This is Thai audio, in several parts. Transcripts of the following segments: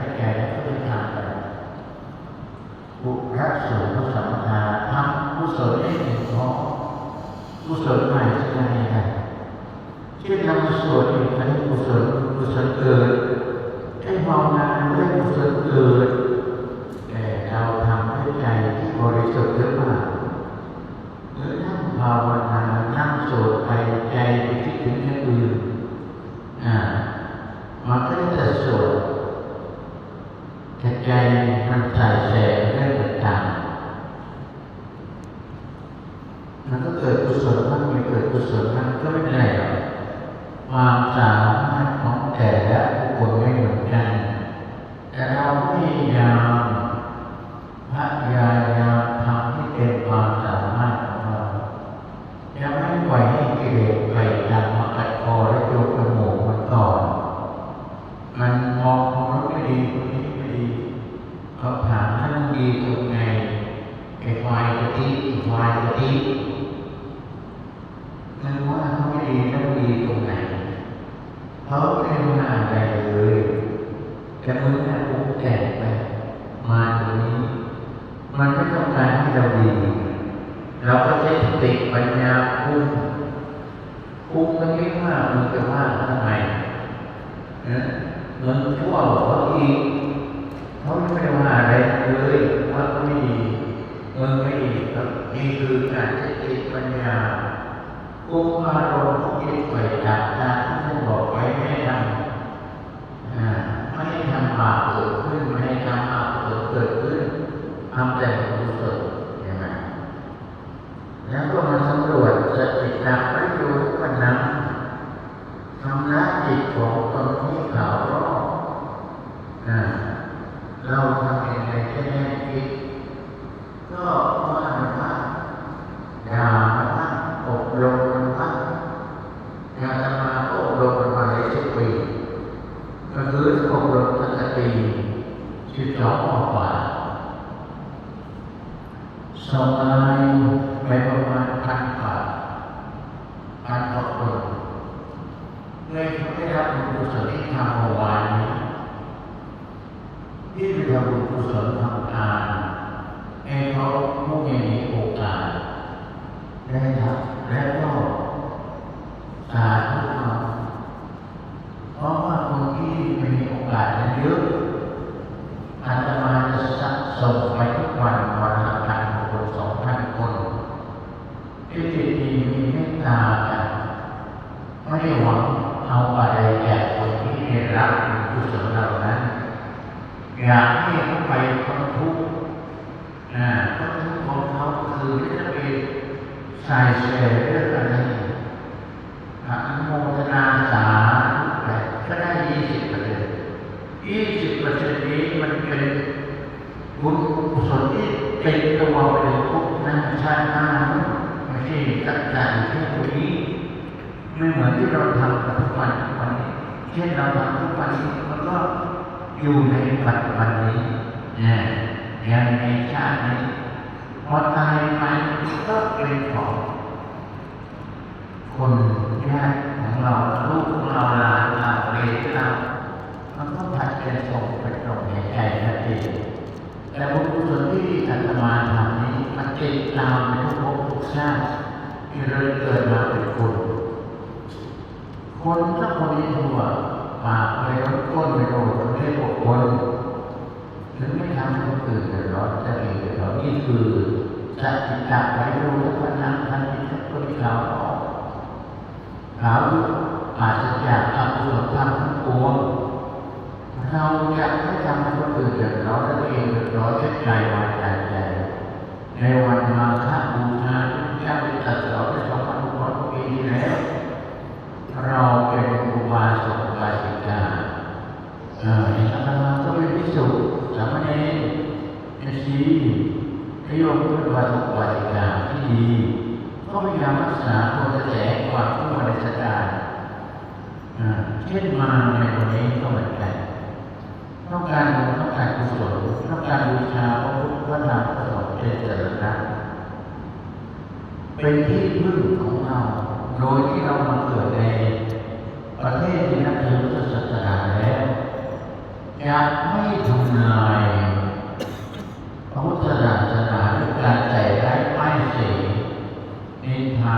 ค่เราเข้าใจแล้วก็จะทำไปบุพสูงสมถะทำกุศลให้ถึงพอกุศลใหม่จะยังไงกันเช่นทำสวดอีกให้กุศลกุศลเกิดให้ภาวนาได้กุศลเกิด ไม่เกิดกุศลบ้างก็ไม่เป็นไรหรอกความสาม มันว่าเขาไม่ดีแล้วดีตรงไหนเขาไม่ได้ว่าอะไรเลยแต่มึงน่ะปรุงแต่ไปมาตรงนี้ มันก็ต้องการให้เราดี เราก็ใช้สติปัญญาคุมคุมมันไม่ว่ามึงจะว่าทำไมนะมึงชั่วเขาอีกเขาไม่ได้ว่าอะไรเลยว่าเขาไม่ดีมึงไม่ดีครับนี่คือการใช้สติปัญญา คุมอารมณ์ของจิตไปจากตามที่ท่านบอกไว้ไม่ให้ทำอ่าไม่ให้ทำบาปเกิดขึ้นไม่ให้ทำบาปเกิดเกิดขึ้นทำแต่บุญกุศลใช่ไหม แล้วก็มาสำรวจสติตามประโยชน์วันนั้นทำละจิตของตนที่เขารอบอ่าเราทำยังไงจะได้คิดก็ว่ามันว่าด่ามันว่าอบรมมันว่าอยากจะมาก็อบรมมันมาหลายสิบปีก็คืออบรมตั้งแต่ปี สิบสองกว่าสมัยไปประมาณพันบาพันกว่าคนเลยเขาได้รับบุญกุศลที่ทำเมื่อวานนี้ที่ไปทำบุญกุศลทำทานให้เขาผู้มีโอกาสได้ทำและก็สาธุเพราะว่าคนที่มีโอกาสนั้นเยอะ อาตมาจะสะสมไปทุกวันวันละพันคนสองพันคนที่จิตดีมีเมตตากันไม่ได้หวังเอาอะไรจากคนที่ได้รับบุญกุศลเหล่านั้น อยากให้เขาไปพ้นทุกข์นะพ้นทุกข์ของเขาคือไม่จะไปใส่เสียเรื่องอะไรอนุโมทนาสาธุไปก็ได้ยี่สิบเปอร์เซ็นต์ยี่สิบเปอร์เซ็นต์นี้มันเป็นบุญกุศลที่เป็นตัวเป็นทุกนั่นชาติหน้าไม่ใช่ตั้งใจแค่ตัวนี้ ไม่เหมือนที่เราทำกับทุกวันทุกวันนี้เช่นเราทำทุกวันนี้มันก็อยู่ในปัจจุบันนี้นะอย่างในชาตินี้พอตายไปก็เป็นของคนญาติของเราลูกของเราหลานเราเรียนเรามันก็ผัดกันส่งไปตรงในใจนั่นเองแต่บุญกุศลที่อาตมาทำนี้มันติดตามในทุกภพทุกชาติที่เราเกิดมาเป็นคน คนจ้าคนทั่วปากไปรถก้นไปโดนไม่ได้ปดคนถึงไม่ทำคนตื่นเดือดร้อนจะเองเดือดร้อนนี่คือจะจิตจับไว้รู้วก็นั่งทันจิตคนขาวออกเขาวอาจจะอยากทำส่วนทำทั้งปวงเราจะไม่ทำคนตื่นเดือดร้อนตัเองเดือดร้อนแค่ใจวันใจใจในวันมาฆบูชาที่จะตัดสอบ เราเป็นอุบาสกอุบาสิกาเอ่อในธรรมะก็เป็นพิสุสามเณรเอชีนิยมเป็นอุบาสกอุบาสิกาที่ดีก็พยายามรักษาตัวกระแสความชั่วในสถานอ่าเช่นมาในวันนี้ก็เหมือนกันต้องการบุญต้องการกุศลต้องการบูชาพระพุทธพระธรรมพระสงฆ์เป็นเจริญนะเป็นที่พึ่งของเรา โดยที่เรามาเกิดในประเทศที่นับถือพุทธศาสนาแล้วจะไม่ทำลายพระพุทธศาสนาด้วยการใส่ร้ายป้ายสีนินทา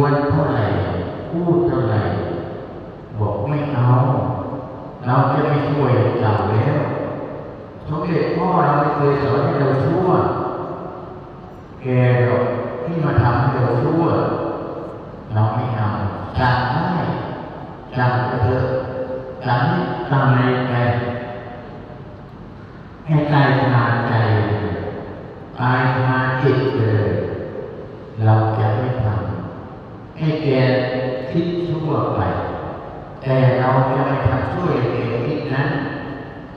วนเท่าไหร่พูดเท่าไหร่บอกไม่เอา เราจะไม่ช่วยเราแล้วสมเด็จพ่อเราไม่เคยสอนให้เราชั่วแกหรอกที่มาทำให้เราชั่วเราไม่เอาสั่งได้สั่งไปเถอะสั่งให้ทำอะไรไปให้กายทานใจกายทานจิตเลยเรา ให้แกคิดชั่วไป แต่เราจะไม่ทำช่วยแกคิดนั้น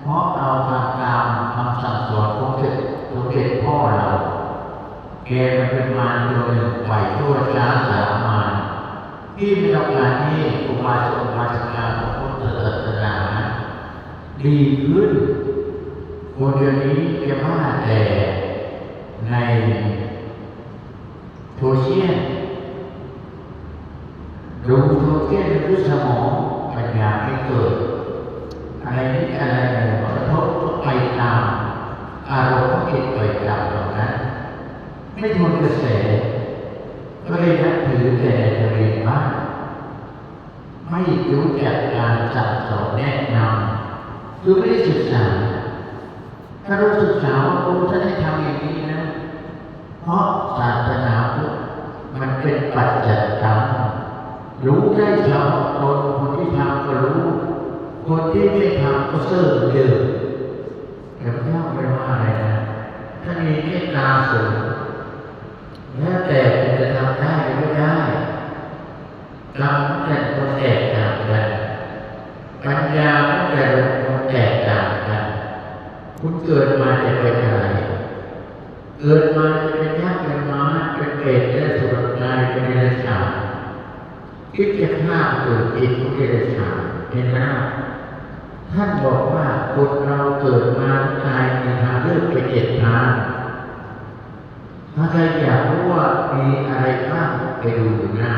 เพราะเราทำตามคำสั่งสอนของเด็กของเด็กพ่อเราแกมันเป็นมารตัวหนึ่งไหวชั่วช้าสามมารที่ไม่ต้องการให้อุบาสกอุบาสิกาของพุทธศาสนาดีขึ้นคนเดียวนี้จะพลาดแต่ในโซเชียล ดูโซเชียลด้วยสมองปัญญาไม่เกิด อะไรนิดอะไรหนึ่งกระทบก็ไปตาม อารมณ์ก็คิดไปตามตรงนั้น ไม่ทนกระแสก็เลยนับถือแต่ทะเลบ้าไม่รู้จักการสั่งสอนแนะนำคือไม่ได้ศึกษา ถ้ารู้ศึกษาว่าโอ้จะได้ทำอย่างนี้นะ เพราะศาสนาพุทธมันเป็นปัจจัยธรรม รู้ได้เฉพาะตนคนที่ทำก็รู้ คนที่ไม่ทำก็เสื่อมเดิมแต่พระเจ้าไม่ว่าอะไรนะถ้ามีเมตตาสูงแล้วแต่จะทำได้หรือไม่ได้เราแต่คนแตกต่างกันปัญญาก็แต่ละคนแตกต่างกันคุณเกิดมาจะเป็นอะไรกิดมา คิดจะฆ่าเกิดอีกเป็นเดรัจฉานเห็นไหมล่ะท่านบอกว่าคนเราเกิดมาตายในทางเลือกไปเจ็ดทางถ้าใครอยากรู้ว่ามีอะไรบ้างไปดูหน้า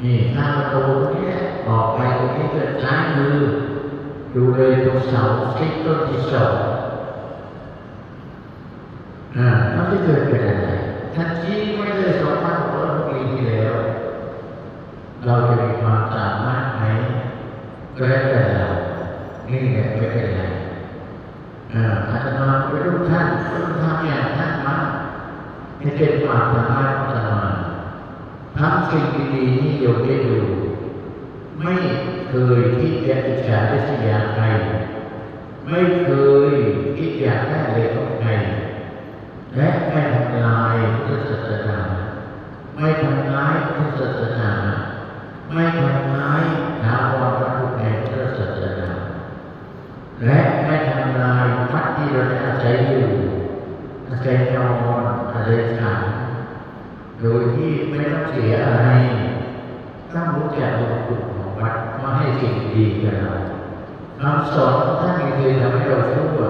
นี่หน้าประตูนี้ออกไปตรงนี้ก็ซ้ายมือดูเลยตรงเสาทิศต้นที่สองอ่าเขาไม่เคยเป็นอะไรท่านชี้ไม่ได้สองพันหกร้อยปีที่แล้ว เราจะมีความสามารถไหม ก็แล้วแต่เรานี่ไงไม่เป็นไรอ่าอาตมาเป็นลูกท่านก็ต้องทำอย่างท่านมาให้เป็นความสามารถของอาตมาทำสิ่งดีๆที่โยมได้ดูไม่เคยที่จะอิจฉาริษยาใครไม่เคยที่อยากได้อะไรของใครและไม่ทำลายพุทธศาสนาไม่ทำร้ายพุทธศาสนาไม่ทำร้ายถาวร พระพุทธในพุทธศาสนาและไม่ทำลายวัดที่เราอาศัยอยู่อาศัยนอนอาศัยฉันโดยที่ไม่ต้องเสียอะไรต้องรู้จักบุญคุณของวัดมาให้สิ่งดีกับเราคำสอนของท่านเคยทำให้เราชั่ว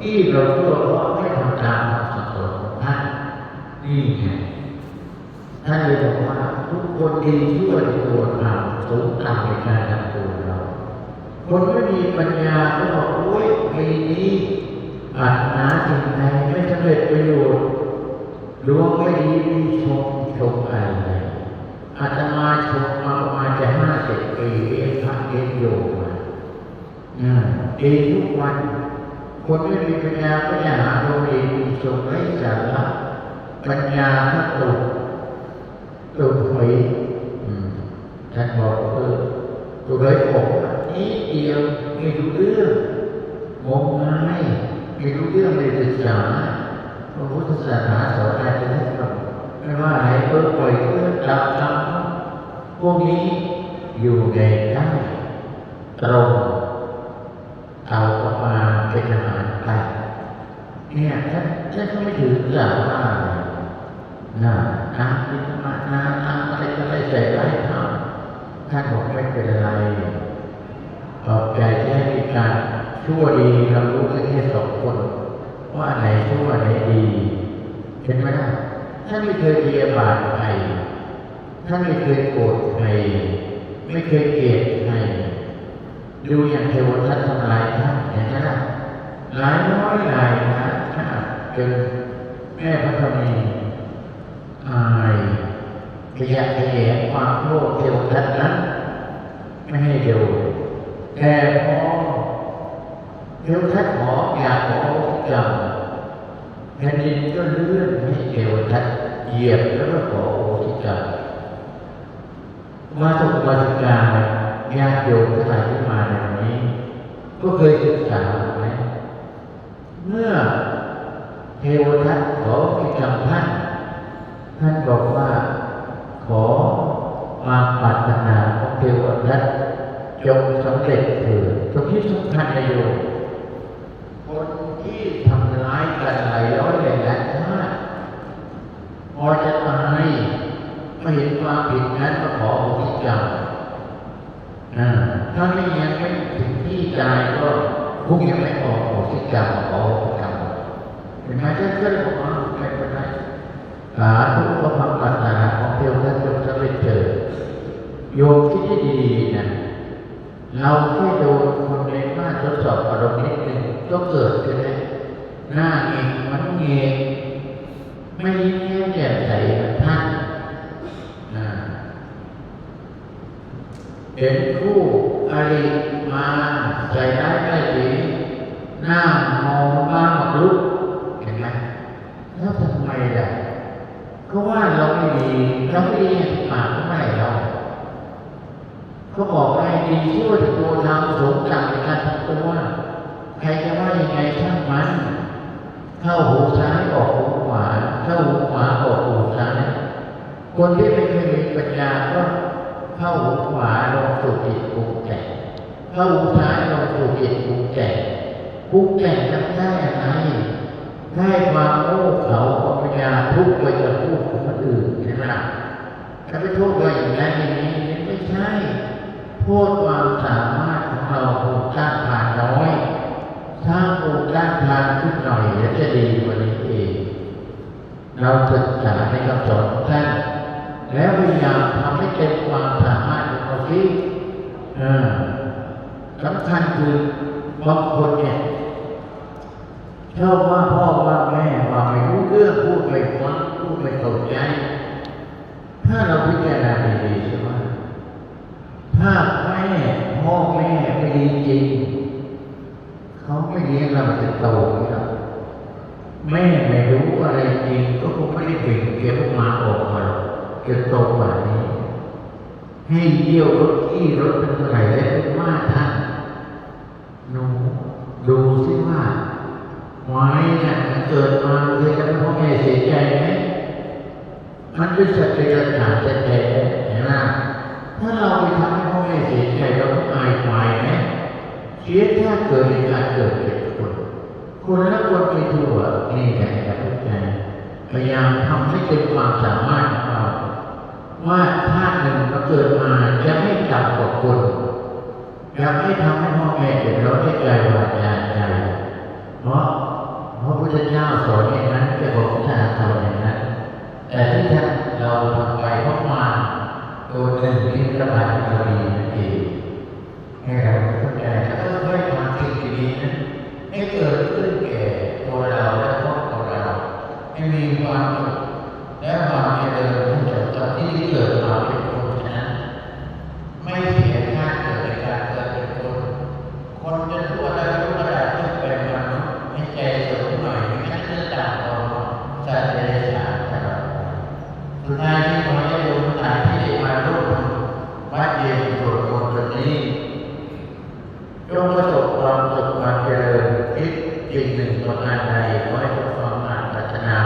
ที่เราชั่วเพราะไม่ทำตามคำสอนของท่านนี่ไงท่านเลยบอกว่าทุกคนดีชั่วในตัวเราสูงต่ำในการทำตัวเรา คนไม่มีปัญญาก็บอกโอ้ยปีนี้อาจหาสิ่งใดไม่สำเร็จประโยชน์ดวงไม่ดีมีชมชมอะไรอาตมาชมมาประมาณจะห้าสิบปีเองพระเองโยมาอ่าเองทุกวัน คนไม่มีปัญญาก็จะหาโดยมีชมไร้สาระปัญญาถ้าตกตกหวยท่านบอกเออตัวเลยผม นี้เดียวไม่รู้เรื่องงมงายไม่รู้เรื่องในศึกษาพระพุทธศาสนาสอนอะไรให้เราไม่ว่าไหนเพิ่มปล่อยเพิ่มจับทำพวกนี้อยู่ในได้ตรงเอาออกมาเป็นอาหารไปเนี่ยท่านท่าไม่ถือสาว่าเลยนะน้ำกินมาน้ำน้ำอะไรก็ได้ใส่ได้ทำท่านบอกไม่เป็นไร ชั่วดีเรารู้กันแค่สองคนว่าไหนชั่วไหนดี เห็นไหมล่ะท่านไม่เคยเยียบาทใครท่านไม่เคยโกรธใครไม่เคยเกลียดใครดูอย่างเทวทัตทำลายท่านเห็นไหมล่ะหลายร้อยหลายนะท่านจนแม่พระธมีอายขยะแขยงความโลภเทวทัตนั้นไม่ให้ดูแต่พอ เทวทัตขออยากขอทุกอย่างแผ่นดินก็เลื่อนให้เทวทัตเหยียบแล้วก็ขอโอทิกรรมมาสุกมาสุกาญาติโยมทั้งหลายที่มาในวันนี้ ก็เคยศึกษาไหมเมื่อเทวทัตขอโอทิกรรมท่าน ท่านบอกว่าขอควาปรารถนาของเทวทัตจงสำเร็จเถิดตรงที่สำคัญนโยม คนที่ทำร้ายกันหลายร้อยหลายล้านชาติพอจะตายไม่เห็นความผิดนั้นก็ขอโอทิกรรถ้าไม่ยังไม่ถึงที่ตายก็คงยังไม่ออกโอทิกรรขออทิกรรเห็นไหมท่านก็เลยบอกว่าไม่เป็นไรสาธุพระพักตร์นาของเทวทัตจงสำเร็จเถิดโยมคิดให้ดีๆนะเราแค่โดนคนในบ้านทดสอบอารมณ์ ก็เกิดขึ้นได้หน้าเองมันเงยไม่ยิ้มแย้มแจ่มใสเหมือนท่านเห็นคู่อริมาใจร้ายได้ดีหน้ามองบ้างลุกเห็นไหมแล้วทำไมล่ะก็ว่าเราไม่ดีเราไม่ดีปาก็ไม่เราเขาบอกให้ดีช่วที่ตัวทำสูงต่ำในการทำตัว ใครจะว่ายังไงช่างมัน เข้าหูซ้ายออกหูขวา เข้าหูขวาออกหูซ้าย คนที่ไม่เคยมีปัญญาก็เข้าหูขวาลงสู่จิตปรุงแต่งเข้าหูซ้ายลงสู่จิตปรุงแต่งปรุงแต่งทำได้อะไรให้ความโง่เขาของปัญญาทุกข์ไปกับผู้ของคนอื่นใช่ไหมล่ะถ้าไปโทษว่าอย่างนั้นอย่างนี้ไม่ใช่โทษความสามารถของเราภูมิต้านทานน้อย ถ้าภูมิต้านทานขึ้นหน่อยแล้วจะดีกว่านี้เองเราศึกษาในคำสอนของท่านแล้วพยายามทำให้เต็มความสามารถของเราสิเออสำคัญคือบางคนเนี่ยชอบว่าพ่อว่าแม่ว่าไม่รู้เรื่องพูดไม่ฟังพูดไม่เข้าใจถ้าเราพิจารณาดีๆใช่ไหมถ้าแม่พ่อแม่ไม่ดีจริง เขาไม่เลี้ยงเราจะโตครับแม่ไม่รู้อะไรจริงก็คงไม่ได้เบ่งเก็บมาออกมาจะโตกว่านี้ ให้เยี่ยวรถที่รถเป็นไรแล้วเป็นว่าท่านหนูดูสิว่าไม้เนี่ยมันเกิดมาเคยทำให้พ่อแม่เสียใจไหมมันเป็นสัตว์เดรัจฉานแท้ๆเห็นไหมถ้าเราไปทำให้พ่อแม่เสียใจเราต้องอายควายไหม เสียชาติเกิดในการเกิดเป็นคนคนละคนไปทั่วนี่ไงครับทุกท่านพยายามทำให้เป็นความสามารถของเรา ว่าชาติหนึ่งเราเกิดมาจะไม่ต่ำกว่าคนอยากให้ทำให้พ่อแม่เดือดร้อนให้ใจวาจาใจเพราะพระพุทธเจ้าสอนอย่างนั้นจะบอกท่านสอนอย่างนั้นแต่ที่ท่านเราทำไปเพราะมาตัวหนึ่งที่พระบาทเราดีนั่นเอง ให้เราเข้าใจแล้วก็ค่อยทำสิ่งดีๆนั้นให้เกิดขึ้นแก่ตัวเราและครอบครัวเราให้มีความสุขและความเจริญทั้งหมดตอนที่เกิดมาเป็นคนฉะนั้น ไม่เสียชาติเกิดในการเกิดเป็นคน คนจะรู้อะไรรู้ระดับที่เป็นมนุษย์ให้ใจสูงหน่อยไม่งั้นจะต่างเราสัตว์เดรัจฉานตลอดสุดท้ายที่ขอให้โยมทั้งหลายที่ได้มาร่วมวัดเย็นสวดมนต์วันนี้ จงประสบความสุขความเจริญคิดจริงหนึ่งประการใดขอให้สมความปรารถนา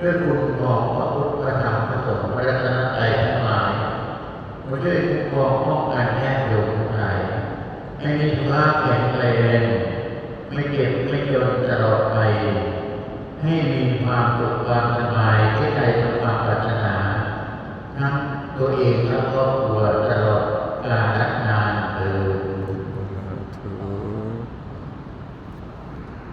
ด้วยคุณของพระพุทธพระธรรมพระสงฆ์พระรัตนตรัยทั้งหลายมาช่วยคุ้มครองป้องกันแยกโยมทั้งหลายให้มีสุขภาพแข็งแรง